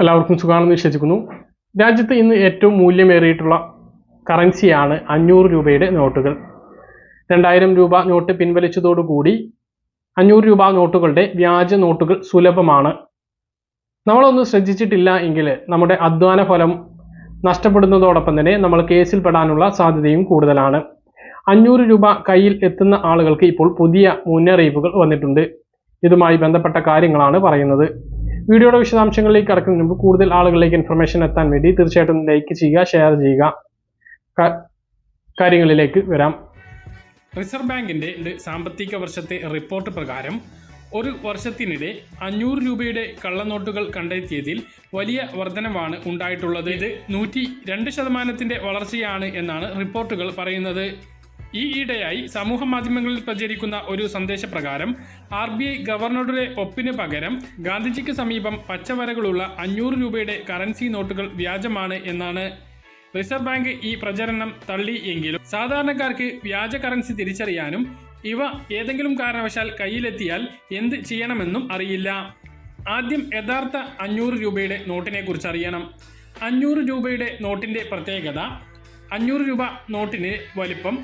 എല്ലാവർക്കും സുഖമാണെന്ന് വിശ്വസിക്കുന്നു. രാജ്യത്ത് ഇന്ന് ഏറ്റവും മൂല്യമേറിയിട്ടുള്ള കറൻസിയാണ് അഞ്ഞൂറ് രൂപയുടെ നോട്ടുകൾ. രണ്ടായിരം രൂപ നോട്ട് പിൻവലിച്ചതോടുകൂടി അഞ്ഞൂറ് രൂപ നോട്ടുകളുടെ വ്യാജ നോട്ടുകൾ സുലഭമാണ്. നമ്മളൊന്നും ശ്രദ്ധിച്ചിട്ടില്ല എങ്കിൽ നമ്മുടെ അധ്വാന ഫലം നഷ്ടപ്പെടുന്നതോടൊപ്പം തന്നെ നമ്മൾ കേസിൽ പെടാനുള്ള സാധ്യതയും കൂടുതലാണ്. അഞ്ഞൂറ് രൂപ കയ്യിൽ എത്തുന്ന ആളുകൾക്ക് ഇപ്പോൾ പുതിയ മുന്നറിയിപ്പുകൾ വന്നിട്ടുണ്ട്. ഇതുമായി ബന്ധപ്പെട്ട കാര്യങ്ങളാണ് പറയുന്നത്. വീഡിയോയുടെ വിശദാംശങ്ങളിലേക്ക് കടക്കുന്നതിന് മുമ്പ് കൂടുതൽ ആളുകളിലേക്ക് ഇൻഫർമേഷൻ എത്താൻ വേണ്ടി തീർച്ചയായിട്ടും ലൈക്ക് ചെയ്യുക ഷെയർ ചെയ്യുക. കാര്യങ്ങളിലേക്ക് വരാം. റിസർവ് ബാങ്കിന്റെ ഇത് സാമ്പത്തിക വർഷത്തെ റിപ്പോർട്ട് പ്രകാരം ഒരു വർഷത്തിനിടെ അഞ്ഞൂറ് രൂപയുടെ കള്ളനോട്ടുകൾ കണ്ടെത്തിയതിൽ വലിയ വർധനവാണ് ഉണ്ടായിട്ടുള്ളത്. ഇത് നൂറ്റി രണ്ട് ശതമാനത്തിന്റെ വളർച്ചയാണ് എന്നാണ് റിപ്പോർട്ടുകൾ പറയുന്നത്. ഈയിടെയായി സമൂഹ മാധ്യമങ്ങളിൽ പ്രചരിക്കുന്ന ഒരു സന്ദേശപ്രകാരം ആർ ബി ഐ ഗവർണറുടെ ഒപ്പിന് പകരം ഗാന്ധിജിക്ക് സമീപം പച്ചവരകളുള്ള അഞ്ഞൂറ് രൂപയുടെ കറൻസി നോട്ടുകൾ വ്യാജമാണ് എന്നാണ് റിസർവ് ബാങ്ക് ഈ പ്രചരണം തള്ളി എങ്കിലും സാധാരണക്കാർക്ക് വ്യാജ കറൻസി തിരിച്ചറിയാനും ഇവ ഏതെങ്കിലും കാരണവശാൽ കയ്യിലെത്തിയാൽ എന്ത് ചെയ്യണമെന്നും അറിയില്ല. ആദ്യം യഥാർത്ഥ അഞ്ഞൂറ് രൂപയുടെ നോട്ടിനെ കുറിച്ച് അറിയണം. അഞ്ഞൂറ് രൂപയുടെ നോട്ടിന്റെ പ്രത്യേകത അഞ്ഞൂറ് രൂപ നോട്ടിന് വലിപ്പം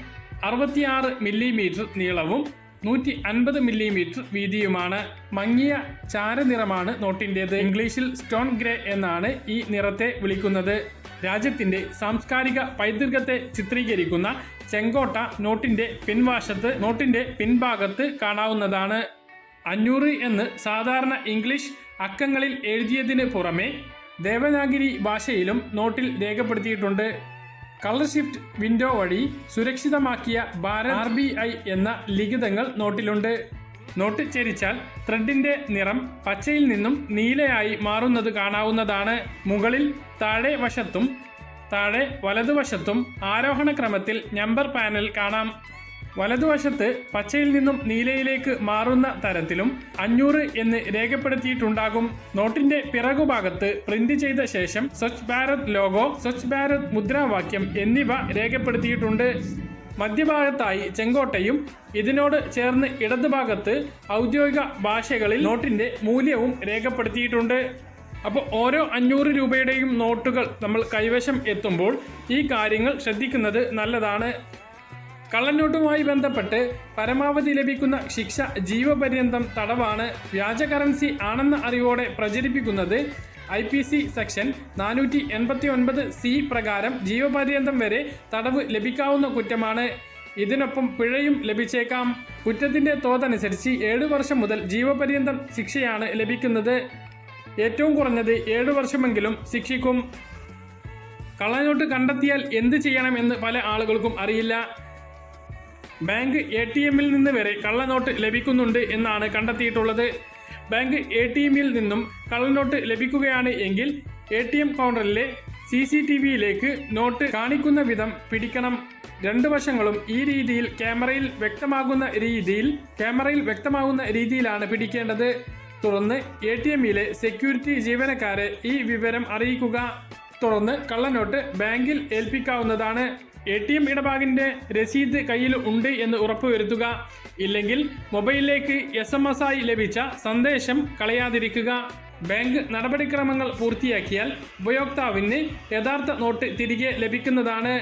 അറുപത്തിയാറ് മില്ലിമീറ്റർ നീളവും നൂറ്റി അൻപത് മില്ലിമീറ്റർ വീതിയുമാണ്. മങ്ങിയ ചാരനിറമാണ് നോട്ടിന്റേത് ഇംഗ്ലീഷിൽ സ്റ്റോൺ ഗ്രേ എന്നാണ് ഈ നിറത്തെ വിളിക്കുന്നത്. രാജ്യത്തിന്റെ സാംസ്കാരിക പൈതൃകത്തെ ചിത്രീകരിക്കുന്ന ചെങ്കോട്ട നോട്ടിന്റെ പിൻവാശത്ത് നോട്ടിന്റെ പിൻഭാഗത്ത് കാണാവുന്നതാണ്. അഞ്ഞൂറ് എന്ന് സാധാരണ ഇംഗ്ലീഷ് അക്കങ്ങളിൽ എഴുതിയതിന് പുറമെ ദേവനാഗിരി ഭാഷയിലും നോട്ടിൽ രേഖപ്പെടുത്തിയിട്ടുണ്ട്. കളർ ഷിഫ്റ്റ് വിൻഡോ വഴി സുരക്ഷിതമാക്കിയ ഭാരത് ആർ ബി ഐ എന്ന ലിഖിതങ്ങൾ നോട്ടിലുണ്ട്. നോട്ട് ചരിച്ചാൽ ത്രെഡിന്റെ നിറം പച്ചയിൽ നിന്നും നീലയായി മാറുന്നത് കാണാവുന്നതാണ്. മുകളിൽ താഴെ വശത്തും താഴെ വലതുവശത്തും ആരോഹണ ക്രമത്തിൽ നമ്പർ പാനൽ കാണാം. വലതുവശത്ത് പച്ചയിൽ നിന്നും നീലയിലേക്ക് മാറുന്ന തരത്തിലും അഞ്ഞൂറ് എന്ന് രേഖപ്പെടുത്തിയിട്ടുണ്ടാകും. നോട്ടിന്റെ പിറകുഭാഗത്ത് പ്രിന്റ് ചെയ്ത ശേഷം സ്വച്ഛ് ഭാരത് ലോഗോ സ്വച്ഛ് ഭാരത് മുദ്രാവാക്യം എന്നിവ രേഖപ്പെടുത്തിയിട്ടുണ്ട്. മധ്യഭാഗത്തായി ചെങ്കോട്ടയും ഇതിനോട് ചേർന്ന് ഇടതുഭാഗത്ത് ഔദ്യോഗിക ഭാഷകളിൽ നോട്ടിന്റെ മൂല്യവും രേഖപ്പെടുത്തിയിട്ടുണ്ട്. അപ്പോൾ ഓരോ അഞ്ഞൂറ് രൂപയുടെയും നോട്ടുകൾ നമ്മൾ കൈവശം എത്തുമ്പോൾ ഈ കാര്യങ്ങൾ ശ്രദ്ധിക്കുന്നത് നല്ലതാണ്. കള്ളനോട്ടുമായി ബന്ധപ്പെട്ട് പരമാവധി ലഭിക്കുന്ന ശിക്ഷ ജീവപര്യന്തം തടവാണ് വ്യാജ കറൻസി ആണെന്ന അറിവോടെ പ്രചരിപ്പിക്കുന്നത് ഐ പി സി സെക്ഷൻ നാനൂറ്റി എൺപത്തി ഒൻപത് സി പ്രകാരം ജീവപര്യന്തം വരെ തടവ് ലഭിക്കാവുന്ന കുറ്റമാണ്. ഇതിനൊപ്പം പിഴയും ലഭിച്ചേക്കാം. കുറ്റത്തിന്റെ തോതനുസരിച്ച് ഏഴു വർഷം മുതൽ ജീവപര്യന്തം ശിക്ഷയാണ് ലഭിക്കുന്നത്. ഏറ്റവും കുറഞ്ഞത് ഏഴു വർഷമെങ്കിലും ശിക്ഷിക്കും. കള്ളനോട്ട് കണ്ടെത്തിയാൽ എന്ത് ചെയ്യണമെന്ന് പല ആളുകൾക്കും അറിയില്ല. ബാങ്ക് എ ടി എമ്മിൽ നിന്ന് വരെ കള്ളനോട്ട് ലഭിക്കുന്നുണ്ട് എന്നാണ് കണ്ടെത്തിയിട്ടുള്ളത്. ബാങ്ക് എ ടി എമ്മിൽ നിന്നും കള്ളനോട്ട് ലഭിക്കുകയാണ് എങ്കിൽ എ ടി എം കൗണ്ടറിലെ സി സി ടി വിയിലേക്ക് നോട്ട് കാണിക്കുന്ന വിധം പിടിക്കണം. രണ്ട് വശങ്ങളും ഈ രീതിയിൽ ക്യാമറയിൽ വ്യക്തമാകുന്ന രീതിയിൽ ക്യാമറയിൽ വ്യക്തമാകുന്ന രീതിയിലാണ് പിടിക്കേണ്ടത്. തുടർന്ന് എ ടി എമ്മിലെ സെക്യൂരിറ്റി ജീവനക്കാരെ ഈ വിവരം അറിയിക്കുക. തുടർന്ന് കള്ളനോട്ട് ബാങ്കിൽ ഏൽപ്പിക്കാവുന്നതാണ്. എ ടി എം ഇടപാടിന്റെ രസീത് കയ്യിൽ ഉണ്ട് എന്ന് ഉറപ്പുവരുത്തുക. ഇല്ലെങ്കിൽ മൊബൈലിലേക്ക് എസ് എം എസ് ആയി ലഭിച്ച സന്ദേശം കളയാതിരിക്കുക. ബാങ്ക് നടപടിക്രമങ്ങൾ പൂർത്തിയാക്കിയാൽ ഉപയോക്താവിന് യഥാർത്ഥ നോട്ട് തിരികെ ലഭിക്കുന്നതാണ്.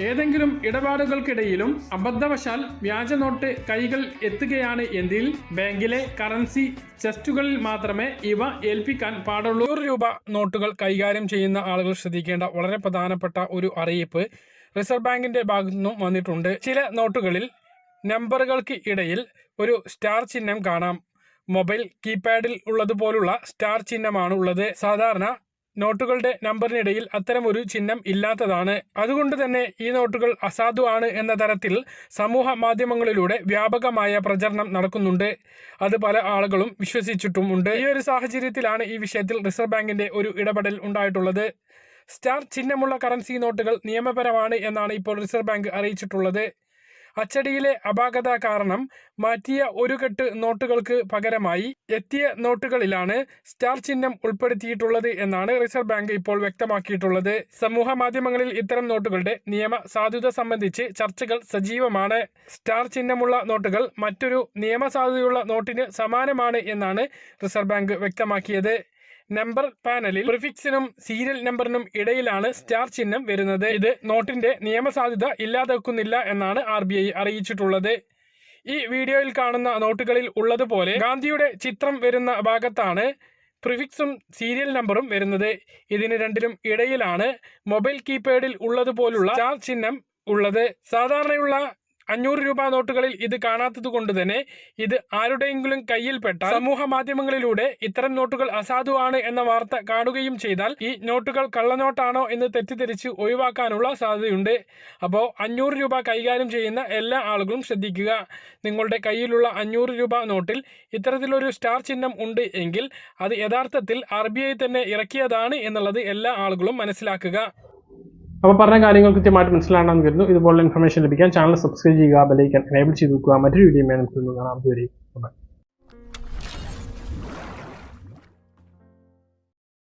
ഏതെങ്കിലും ഇടപാടുകൾക്കിടയിലും അബദ്ധവശാൽ വ്യാജ നോട്ട് കൈകൾ എത്തുകയാണ് എങ്കിൽ ബാങ്കിലെ കറൻസി ചെസ്റ്റുകളിൽ മാത്രമേ ഇവ ഏൽപ്പിക്കാൻ പാടുള്ളൂ. നൂറ് രൂപ നോട്ടുകൾ കൈകാര്യം ചെയ്യുന്ന ആളുകൾ ശ്രദ്ധിക്കേണ്ട വളരെ പ്രധാനപ്പെട്ട ഒരു അറിയിപ്പ് റിസർവ് ബാങ്കിന്റെ ഭാഗത്തു നിന്നും വന്നിട്ടുണ്ട്. ചില നോട്ടുകളിൽ നമ്പറുകൾക്ക് ഇടയിൽ ഒരു സ്റ്റാർ ചിഹ്നം കാണാം. മൊബൈൽ കീപാഡിൽ ഉള്ളതുപോലുള്ള സ്റ്റാർ ചിഹ്നമാണ് ഉള്ളത് സാധാരണ നോട്ടുകളുടെ നമ്പറിനിടയിൽ അത്തരം ഒരു ചിഹ്നം ഇല്ലാത്തതാണ്. അതുകൊണ്ട് തന്നെ ഈ നോട്ടുകൾ അസാധുവാണ് എന്ന തരത്തിൽ സമൂഹ മാധ്യമങ്ങളിലൂടെ വ്യാപകമായ പ്രചരണം നടക്കുന്നുണ്ട്. അത് പല ആളുകളും വിശ്വസിച്ചിട്ടുമുണ്ട്. ഈ ഒരു സാഹചര്യത്തിലാണ് ഈ വിഷയത്തിൽ റിസർവ് ബാങ്കിന്റെ ഒരു ഇടപെടൽ ഉണ്ടായിട്ടുള്ളത്. സ്റ്റാർ ചിഹ്നമുള്ള കറൻസി നോട്ടുകൾ നിയമപരമാണ് എന്നാണ് ഇപ്പോൾ റിസർവ് ബാങ്ക് അറിയിച്ചിട്ടുള്ളത്. അച്ചടിയിലെ അപാകത കാരണം മാറ്റിയ ഒരു കെട്ട് നോട്ടുകൾക്ക് പകരമായി എത്തിയ നോട്ടുകളിലാണ് സ്റ്റാർ ചിഹ്നം ഉൾപ്പെടുത്തിയിട്ടുള്ളത് എന്നാണ് റിസർവ് ബാങ്ക് ഇപ്പോൾ വ്യക്തമാക്കിയിട്ടുള്ളത്. സമൂഹ മാധ്യമങ്ങളിൽ ഇത്തരം നോട്ടുകളുടെ നിയമ സാധുത സംബന്ധിച്ച് ചർച്ചകൾ സജീവമാണ്. സ്റ്റാർ ചിഹ്നമുള്ള നോട്ടുകൾ മറ്റൊരു നിയമസാധുതയുള്ള നോട്ടിന് സമാനമാണ് എന്നാണ് റിസർവ് ബാങ്ക് വ്യക്തമാക്കിയത്. നമ്പർ പാനലിൽ പ്രിഫിക്സിനും സീരിയൽ നമ്പറിനും ഇടയിലാണ് സ്റ്റാർ ചിഹ്നം വരുന്നത്. ഇത് നോട്ടിന്റെ നിയമസാധ്യത ഇല്ലാതാക്കുന്നില്ല എന്നാണ് ആർ അറിയിച്ചിട്ടുള്ളത്. ഈ വീഡിയോയിൽ കാണുന്ന നോട്ടുകളിൽ ഉള്ളതുപോലെ ഗാന്ധിയുടെ ചിത്രം വരുന്ന ഭാഗത്താണ് പ്രിഫിക്സും സീരിയൽ നമ്പറും വരുന്നത്. ഇതിന് രണ്ടിനും ഇടയിലാണ് മൊബൈൽ കീപാഡിൽ ഉള്ളതുപോലുള്ള സ്റ്റാർ ചിഹ്നം ഉള്ളത്. സാധാരണയുള്ള അഞ്ഞൂറ് രൂപ നോട്ടുകളിൽ ഇത് കാണാത്തത് കൊണ്ട് തന്നെ ഇത് ആരുടെയെങ്കിലും കയ്യിൽപ്പെട്ട സമൂഹ മാധ്യമങ്ങളിലൂടെ ഇത്തരം നോട്ടുകൾ അസാധുവാണ് എന്ന വാർത്ത കാണുകയും ചെയ്താൽ ഈ നോട്ടുകൾ കള്ളനോട്ടാണോ എന്ന് തെറ്റിദ്ധരിച്ച് ഒഴിവാക്കാനുള്ള സാധ്യതയുണ്ട്. അപ്പോൾ അഞ്ഞൂറ് രൂപ കൈകാര്യം ചെയ്യുന്ന എല്ലാ ആളുകളും ശ്രദ്ധിക്കുക. നിങ്ങളുടെ കയ്യിലുള്ള അഞ്ഞൂറ് രൂപ നോട്ടിൽ ഇത്തരത്തിലൊരു സ്റ്റാർ ചിഹ്നം ഉണ്ട് എങ്കിൽ അത് യഥാർത്ഥത്തിൽ ആർ തന്നെ ഇറക്കിയതാണ് എന്നുള്ളത് എല്ലാ ആളുകളും മനസ്സിലാക്കുക. അപ്പോൾ പറഞ്ഞ കാര്യങ്ങൾ കൃത്യമായിട്ട് മനസ്സിലാണെന്ന് കരുതുന്നു. ഇതുപോലുള്ള ഇൻഫർമേഷൻ ലഭിക്കാൻ ചാനൽ സബ്സ്ക്രൈബ് ചെയ്യുക ബെലൈക്കൻ എനേബിൾ ചെയ്ത് വെക്കുക. മറ്റൊരു വീഡിയോ നമുക്ക് കാണാം. അതുവരെ